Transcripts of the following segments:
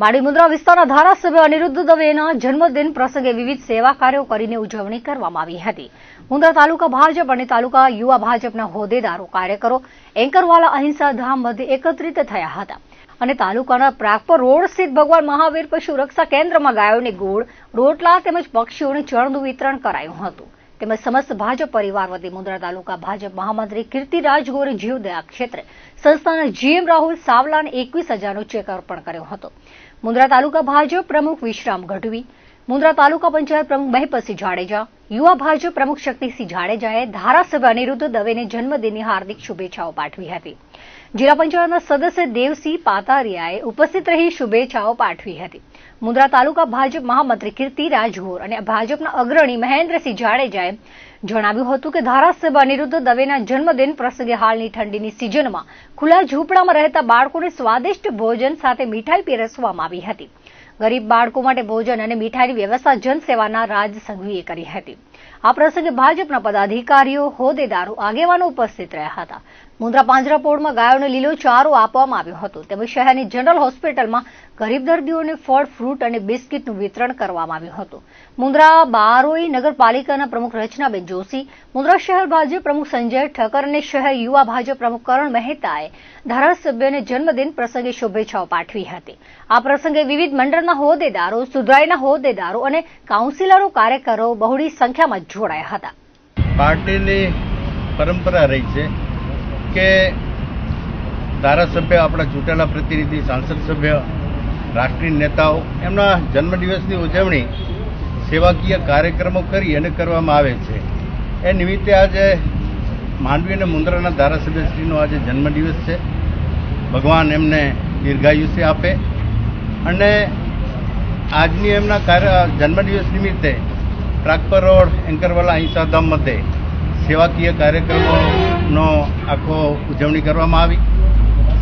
માડી મુદ્રા વિસ્તારના ધારાસભ્ય અનિરુદ્ધ દવેના જન્મદિન પ્રસંગે વિવિધ સેવા કાર્યો કરીને ઉજવણી કરવામાં આવી હતી. મુંદ્રા તાલુકા ભાજપ અને તાલુકા યુવા ભાજપના હોદ્દેદારો, કાર્યકરો, એન્કરવાલા અહિંસા ધામ મધ્યે એકત્રિત થયા હતા અને તાલુકાના પ્રાગપર રોડ સ્થિત ભગવાન મહાવીર પશુ રક્ષા કેન્દ્રમાં ગાયોને ગોળ, રોટલા તેમજ પક્ષીઓને ચણનું વિતરણ કરાયું હતું. તેમજ સમસ્ત ભાજપ પરિવાર વતી મુંદ્રા તાલુકા ભાજપ મહામંત્રી કીર્તિરાજ ગોરે જીવદયા ક્ષેત્રે સંસ્થાના જીએમ રાહુલ સાવલાને એકવીસ હજારનો ચેક અર્પણ કર્યો હતો. મુન્દ્રા તાલુકા ભાજપ પ્રમુખ વિશ્રામ ગઢવી મુન્દ્રા તાલુકા પંચાયત પ્રમુખ મહેપતસિંહ જાડેજા યુવા ભાજપ પ્રમુખ શક્તિસિંહ જાડેજાએ ધારાસભ્ય અનિરુદ્ધ દવેને જન્મદિનની હાર્દિક શુભેચ્છાઓ પાઠવી હતી. જિલ્લા પંચાયતના સદસ્ય દેવસિંહ પાતારિયાએ ઉપસ્થિત રહી શુભેચ્છાઓ પાઠવી હતી. મુન્દ્રા તાલુકા ભાજપ મહામંત્રી કીર્તિ રાજગોર અને ભાજપના અગ્રણી મહેન્દ્રસિંહ જાડેજાએ જણાવ્યું હતું કે ધારાસભ્ય અનિરુદ્ધ દવેના જન્મદિન પ્રસંગે હાલની ઠંડીની સિઝનમાં ખુલ્લા ઝૂંપડામાં રહેતા બાળકોને સ્વાદિષ્ટ ભોજન સાથે મીઠાઈ પીરસવામાં આવી હતી. ગરીબ બાળકો માટે ભોજન અને મીઠાઈની વ્યવસ્થા જનસેવાના રાજ સંઘવીએ કરી હતી. આ પ્રસંગે ભાજપના પદાધિકારીઓ હોદ્દેદારો આગેવાનો ઉપસ્થિત રહ્યા હતા. મુન્દ્રા પાંજરાપોળમાં ગાયોને લીલો ચારો આપવામાં આવ્યો હતો. તેમજ શહેરની જનરલ હોસ્પિટલમાં ગરીબ દર્દીઓને ફળ, ફ્રૂટ અને બિસ્કીટનું વિતરણ કરવામાં આવ્યું હતું. મુન્દ્રા બારોઈ નગરપાલિકાના પ્રમુખ રચનાબેન જોશી, મુન્દ્રા શહેર ભાજપ પ્રમુખ સંજય ઠક્કર અને શહેર યુવા ભાજપ પ્રમુખ કરણ મહેતાએ ધારાસભ્યને જન્મદિન પ્રસંગે શુભેચ્છાઓ પાઠવી હતી. આ પ્રસંગે વિવિધ મંડળના હોદ્દેદારો, સુધરાઈના હોદ્દેદારો અને કાઉન્સિલરો, કાર્યકરો બહોળી સંખ્યામાં જોડાયા હતા. પાર્ટીની પરંપરા રહી છે. કે ધારાસભ્ય, આપણા ચૂંટેલા પ્રતિનિધિ, સાંસદ સભ્ય, રાષ્ટ્રીય નેતાઓ, એમના જન્મદિવસની ઉજવણી સેવાકીય કાર્યક્રમો કરી અને કરવામાં આવે છે. એ નિમિત્તે આજે માંડવી અને મુન્દ્રાના ધારાસભ્યશ્રીનો આજે જન્મદિવસ છે. ભગવાન એમને દીર્ઘાયુષ્ય આપે અને આજની એમના કાર્ય, જન્મદિવસ નિમિત્તે પ્રાગપર રોડ, એન્કરવાલા અહિંસાધામ મધ્યે સેવાકીય કાર્યક્રમોનો આખો ઉજવણી કરવામાં આવી.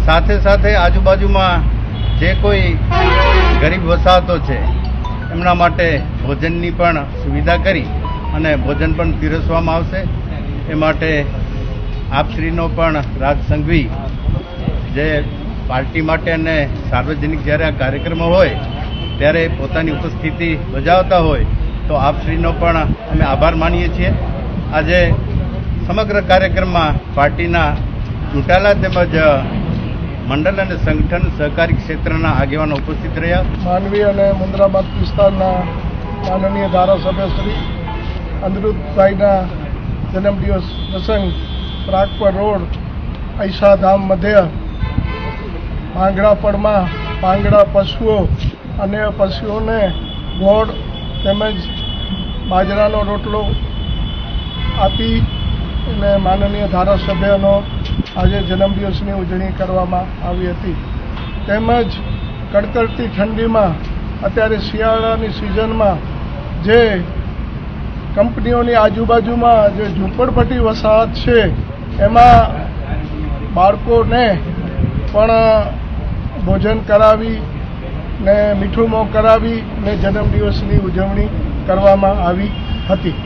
સાથે સાથે આજુબાજુમાં જે કોઈ ગરીબ વસાહતો છે, એમના માટે ભોજનની પણ સુવિધા કરી અને ભોજન પણ પીરસવામાં આવશે. એ માટે આપશ્રીનો પણ રાજ સંઘવી જે પાર્ટી માટે અને સાર્વજનિક જ્યારે આ કાર્યક્રમો હોય, ત્યારે પોતાની ઉપસ્થિતિ બજાવતા હોય, તો આપશ્રીનો પણ અમે આભાર માનીએ છીએ. આજે સમગ્ર કાર્યક્રમમાં પાર્ટીના ચૂંટાયેલા તેમજ મંડળ અને સંગઠન સહકારી ક્ષેત્રના આગેવાનો ઉપસ્થિત રહ્યા. માનવી અને મુન્દ્રાબાદ વિસ્તારના માનનીય ધારાસભ્ય શ્રી અનિરુદ્ધભાઈના જન્મદિવસ પ્રસંગ પ્રાગપર રોડ ધામ મધ્ય પાંગડાપડમાં પાંગડા પશુઓ અને પશુઓને ગોળ તેમજ બાજરાનો રોટલો આપી અને માનનીય ધારાસભ્યનો આજે જન્મદિવસની ઉજવણી કરવામાં આવી હતી. તેમજ કડકડતી ઠંડીમાં અત્યારે શિયાળાની સિઝનમાં જે કંપનીઓની આજુબાજુમાં જે ઝૂંપડપટ્ટી વસાહત છે, એમાં બાળકોને પણ ભોજન કરાવી ને મીઠું મોં કરાવી ને જન્મદિવસની ઉજવણી કરવામાં આવી હતી.